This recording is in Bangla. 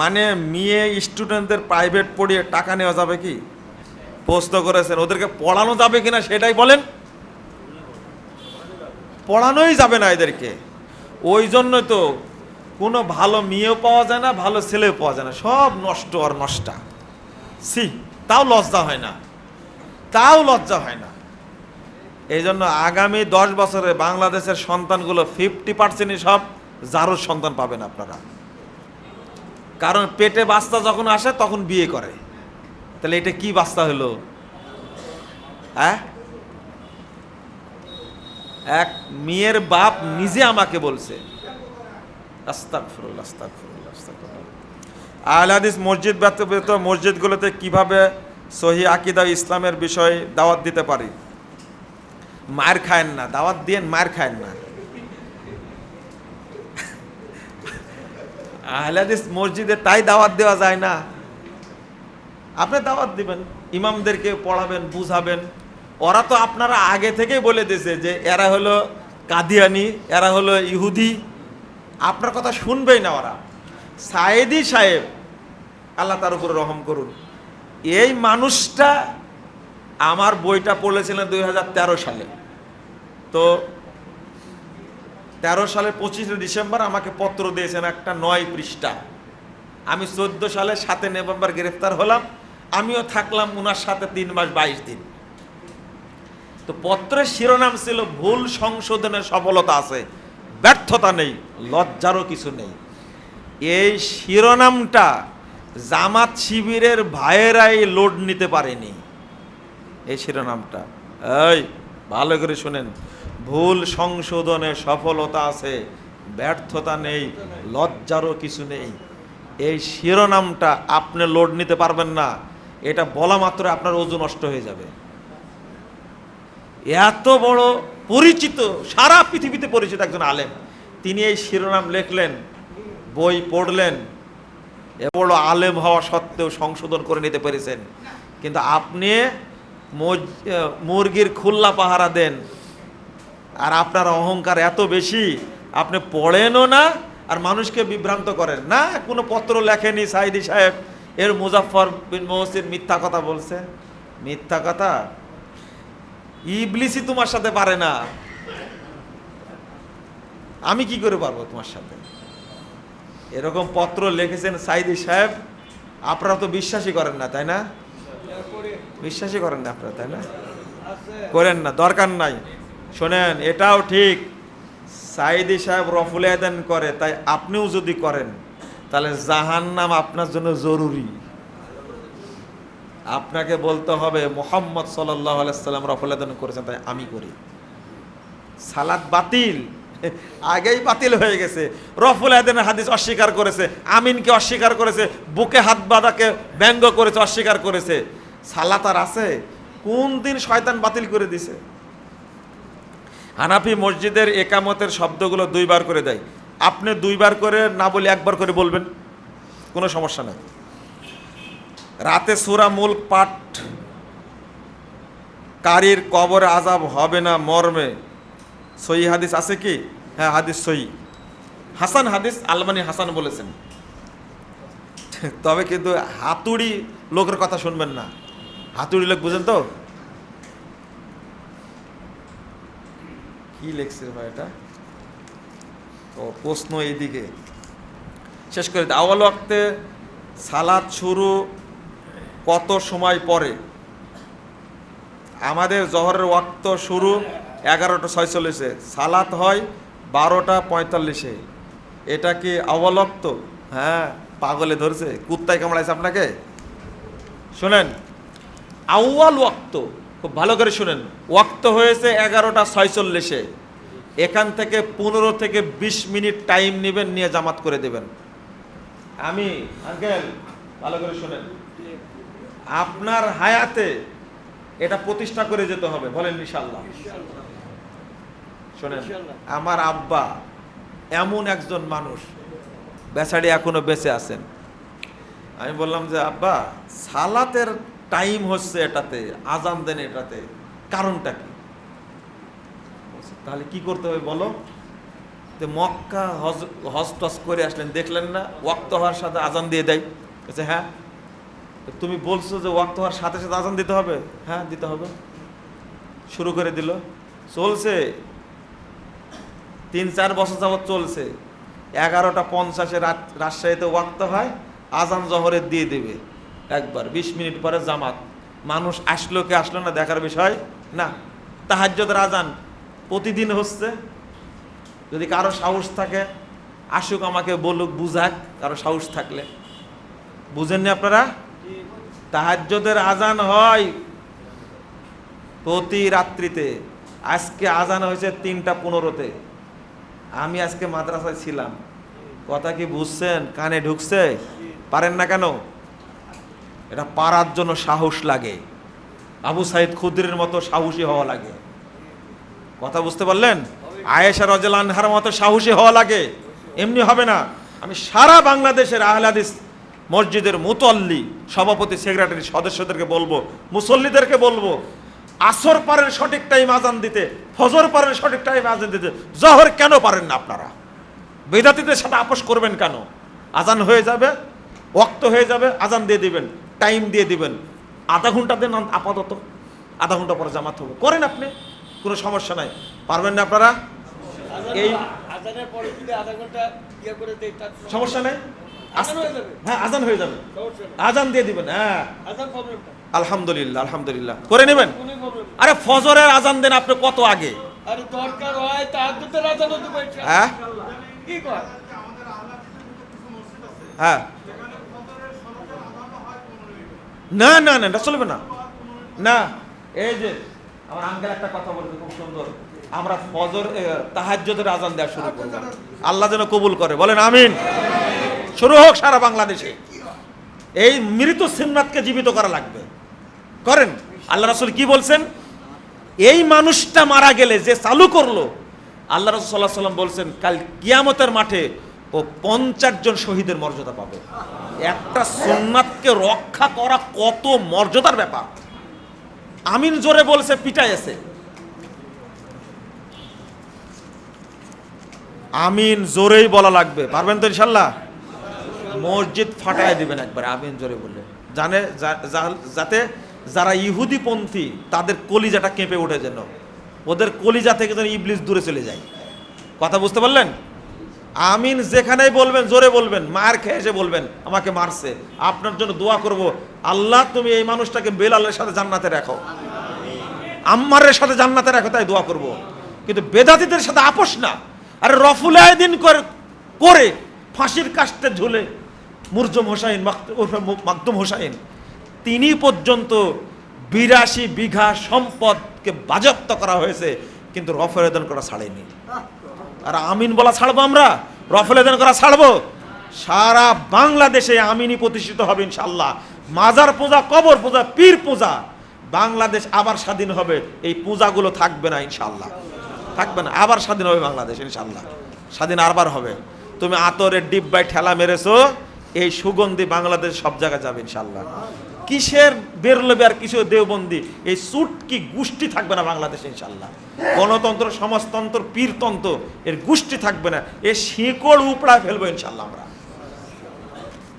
মানে মেয়ে স্টুডেন্টদের প্রাইভেট পড়িয়ে টাকা নেওয়া যাবে কি? প্রশ্ন করেছেন, ওদেরকে পড়ানো যাবে কিনা সেটাই বলেন। পড়ানোই যাবে না এদেরকে। ওই জন্যই তো কোনো ভালো মেয়েও পাওয়া যায় না, ভালো ছেলেও পাওয়া যায় না, সব নষ্ট আর নষ্টা। সি তাও লজ্জা হয় না। তাও লজ্জা হয় না। এই জন্য আগামী দশ বছরে বাংলাদেশের সন্তানগুলো ফিফটি পার্সেন্টই সব জারোর সন্তান পাবেন আপনারা। কারণ পেটে বাচ্চা যখন আসে তখন বিয়ে করে। তাহলে এটা কি বাচ্চা হলো? হ্যাঁ? এক মেয়ের বাপ নিজে আমাকে বলছে আস্তাগফিরুল্লাহ, আস্তাগফিরুল্লাহ, আস্তাগফিরুল্লাহ। আহলে হাদিস মসজিদ ব্যতীত মসজিদগুলোতে কীভাবে সহি আকিদা ইসলামের বিষয়ে দাওয়াত দিতে পারি? মার খায়েন না দাওয়াত দিয়ে মার খায়েন না। আহলে হাদিস মসজিদে তাই দাওয়াত দেওয়া যায় না। আপনি দাওয়াত দিবেন, ইমামদেরকে পড়াবেন, বুঝাবেন। ওরা তো আপনারা আগে থেকেই বলে দিয়েছে যে এরা হলো কাদিয়ানি, এরা হলো ইহুদি। আপনার কথা শুনবেই না ওরা। সায়েদি সাহেব, আল্লাহ তার উপরে রহম করুন। এই মানুষটা আমার বইটা পড়েছিলেন দুই হাজার তেরো সালে। তো তেরো সালের পঁচিশে ডিসেম্বর আমাকে পত্র দিয়েছেন একটা নয় পৃষ্ঠা। আমি চোদ্দ সালে সাতে নভেম্বর গ্রেফতার হলাম, আমিও থাকলাম ওনার সাথে তিন মাস বাইশ দিন। তো পত্রের শিরোনাম ছিল, ভুল সংশোধনের সফলতা আছে, ব্যর্থতা নেই, লজ্জারও কিছু নেই। এই শিরোনামটা জামাত শিবিরের ভাইয়েরাই লোড নিতে পারেনি। এই শিরোনামটা। এই, ভালো করে শুনেন। ভুল সংশোধনে সফলতা আছে, ব্যর্থতা নেই, লজ্জারও কিছু নেই। এই শিরোনামটা আপনি লোড নিতে পারবেন না, এটা বলা মাত্র আপনার ওজন নষ্ট হয়ে যাবে। এত বড় পরিচিত, সারা পৃথিবীতে পরিচিত একজন আলেম, তিনি এই শিরোনাম লিখলেন, বই পড়লেন এ বড় আলেম হওয়া সত্ত্বেও সংশোধন করে নিতে পেরেছেন। কিন্তু আপনি মুরগির খুল্লা পাহারা দেন আর আপনার অহংকার এত বেশি, আপনি পড়েনও না আর মানুষকে বিভ্রান্ত করেন। না, কোনো পত্র লেখেনি সাইদি সাহেব। এর মুজাফর বিন মহসিন মিথ্যা কথা বলছে। মিথ্যা কথা? ইবলিসই তোমার সাথে পারে না। আমি কি করে পারব তোমার সাথে? এরকম পত্র লিখেছেন সাইদি সাহেব, আপনারা তো বিশ্বাসই করেন না, তাই না? বিশ্বাসই করেন না আপনারা, তাই না? করেন না, দরকার নাই। শোনেন, এটাও ঠিক। সাইদি সাহেব রফুল আয়দান করে, তাই আপনিও যদি করেন, তাহলে জাহান্নাম আপনার জন্য জরুরি। আপনাকে বলতে হবে, মোহাম্মদ সাল্লাহ আলাইসাল্লাম রফুল আয়দান করেছেন, তাই আমি করি। সালাদ বাতিল, আগেই বাতিল হয়ে গেছে। রফুল আয়দানের হাদিস অস্বীকার করেছে, আমিনকে অস্বীকার করেছে, বুকে হাত বাঁধাকে ব্যঙ্গ করেছে, অস্বীকার করেছে। সালাত আর আছে? কোন দিন শয়তান বাতিল করে দিছে? হানাফি মসজিদের একামতের শব্দগুলো দুইবার করে দেয়। আপনি দুইবার করে না বলে একবার করে বলবেন, কোনো সমস্যা নাই। রাতে সুরা মূল পাঠ, কারির কবর আজাব হবে না মর্মে সই হাদিস আছে কি? হ্যাঁ হাদিস সই হাসান হাদিস আলমানি হাসান বলেছেন। তবে কিন্তু হাতুড়ি লোকের কথা শুনবেন না। হাতুড়ি লোক বুঝেন তো? কি লেখছে ভাই এটা? ও, প্রশ্ন এইদিকে। শেষ করে। আওয়াল ওয়াক্তে সালাদ শুরু কত সময় পরে? আমাদের জহরের ওয়াক্ত শুরু এগারোটা ছয়চল্লিশে। সালাত হয় বারোটা পঁয়তাল্লিশে। এটা কি অবলক্ত হ্যাঁ পাগলে ধরছে। কুত্তায় কামড়াইছে আপনাকে? শোনেন। আউয়াল ওয়াক্ত খুব ভালো করে শুনেন। ওয়াক্ত হয়েছে এগারোটা ছয়চল্লিশে। এখান থেকে পনেরো থেকে বিশ মিনিট টাইম নেবেন, নিয়ে জামাত করে দেবেন। আমি, আঙ্কেল, ভালো করে শুনেন। আপনার হায়াতে এটা প্রতিষ্ঠা করে যেতে হবে, বলেন ইনশাল্লাহ শোনেন, আমার আব্বা এমন একজন মানুষ, বেচারি এখনও বেঁচে আছেন। আমি বললাম যে, আব্বা, সালাতের টাইম হচ্ছে এটাতে, আজান দেন এটাতে। কারণটা কি? তাহলে কি করতে হবে বলো? তো মক্কা হজ হজ টস করে আসলেন, দেখলেন না, ওয়াক্ত হওয়ার সাথে আজান দিয়ে দেয়। বলছে হ্যাঁ? তুমি বলছো যে ওয়াক্ত হওয়ার সাথে সাথে আজান দিতে হবে? হ্যাঁ দিতে হবে। শুরু করে দিল। চলছে। তিন, চার বছর যাবত চলছে। এগারোটা পঞ্চাশে রাজশাহীতে ওয়াক্ত হয়, আজান জহরের দিয়ে দেবে। একবার, বিশ মিনিট পরে জামাত। মানুষ আসলো কে আসলো না দেখার বিষয়? না। তাহাজ্যদের আজান প্রতিদিন হচ্ছে, যদি কারও সাহস থাকে, আসুক আমাকে বলুক, বুঝাক, কারও সাহস থাকলে। বুঝেননি আপনারা? তাহাজ্যদের আজান হয় প্রতি রাত্রিতে। আজকে আজান হয়েছে তিনটা পনেরোতে। আমি আজকে মাদ্রাসায় ছিলাম। কথা কি বুঝছেন? কানে ঢুকছে? পারেন না কেন? এটা পারার জন্য সাহস লাগে। আবু সাইদ খুদ্রের মতো সাহসী হওয়া লাগে। কথা বুঝতে পারলেন? আয়েশা রজল আনহার মতো সাহসী হওয়া লাগে। এমনি হবে না। আমি সারা বাংলাদেশের আহলাদিস মসজিদের মুতল্লি, সভাপতি, সেক্রেটারি সদস্যদেরকে বলব, মুসল্লিদেরকে বলব, আসর পারের সঠিক টাইম আজান দিতে, ফজর পারের সঠিক টাইম আজান দিতে, জহর কেন পারেন না আপনারা? বেদাতিদের সাথে আপোষ করবেন কেন? আজান হয়ে যাবে ওক্ত হয়ে যাবে, আজান দিয়ে দিবেন। টাইম দিয়ে দিবেন। আধা ঘণ্টা দেন আপাতত। আধা ঘণ্টা পরে জামাত হবে। করেন আপনি কোনো সমস্যা নাই। পারবেন না আপনারা? এই- এই আজানের পরে যদি আধা ঘণ্টা করে দেয় তার সমস্যা নেই? আজান হয়ে যাবে। হ্যাঁ আজান হয়ে যাবে। আজান দিয়ে দিবেন হ্যাঁ। আলহামদুলিল্লাহ আলহামদুলিল্লাহ। করে নেবেন? আরে ফজরের আজান দেন আপনি কত আগে? হ্যাঁ হ্যাঁ। না না না, এটা চলবে না। না, এই যে আমার আঙ্কেল একটা কথা বলেছে, খুব সুন্দর। আমরা ফজর তাহাজ্যদের আজান দেওয়া শুরু করব আল্লাহ যেন কবুল করে। বলেন, আমিন। শুরু হোক সারা বাংলাদেশে। এই মৃত সিন্নাতকে জীবিত করা লাগবে। করেন, আল্লাহ রাসূল কি বলছেন? এই মানুষটা মারা গেলে যে চালু করল, আল্লাহ রসুল সাল্লাহ সাল্লাম বলছেন, কাল কিয়ামতের মাঠে ও পঞ্চাশ জন শহীদের মর্যাদা পাবে। একটা সোননাথকে রক্ষা করা কত মর্যাদার ব্যাপার। আমিন জোরে বলছে পিটাই আছে আমিন জোরেই বলা লাগবে। পারবেন তো ইনশাল্লাহ? মসজিদ ফাটায় দিবেন একবার, আমিন জোরে বললে। জানে যাতে যারা ইহুদিপন্থী তাদের কলিজাটা কেঁপে ওঠে যেন। ওদের কলিজা থেকে যেন ইবলিস দূরে চলে যায়। কথা বুঝতে পারলেন? আমিন যেখানেই বলবেন, জোরে বলবেন, মার খেয়ে এসে বলবেন, আমাকে মারছে। আপনার জন্য দোয়া করব, আল্লাহ তুমি এই মানুষটাকে বেলালের সাথে জান্নাতে রাখো। আম্মারের সাথে জান্নাতে রাখো, তাই দোয়া করব। কিন্তু বেদাতিদের সাথে আপোষ না। আরে রফুল আয়দিন করে করে ফাঁসির কাস্তে ঝুলে মুরজম হোসাইন মাকদুম হোসাইন, তিনি পর্যন্ত বিরাশি বিঘা সম্পদকে বাজেয়াপ্ত করা হয়েছে, কিন্তু রফেল আয়দান করা ছাড়েনি। আর আমিন বলা ছাড়বো আমরা? রফেল আয়দান করা ছাড়বো? সারা বাংলাদেশে আমিনই প্রতিষ্ঠিত হবে ইনশাল্লাহ মাজার পূজা, কবর পূজা, পীর পূজা, বাংলাদেশ আবার স্বাধীন হবে। এই পূজাগুলো থাকবে না ইনশাল্লাহ থাকবে না, আবার স্বাধীন হবে বাংলাদেশ ইনশাল্লাহ স্বাধীন আরবার হবে। তুমি আতরের ডিব্বায় ঠেলা মেরেছো, এই সুগন্ধি বাংলাদেশ সব জায়গায় যাবে ইনশাল্লাহ কিসের বেরলবে আর কিসের দেওবন্দি? এই সুটকি গোষ্ঠী থাকবে না বাংলাদেশে ইনশাল্লাহ গণতন্ত্র, সমাজতন্ত্র, পীরতন্ত্র, এর গোষ্ঠী থাকবে না। এ শিকড় উপড়া ফেলব ইনশাল্লাহ আমরা।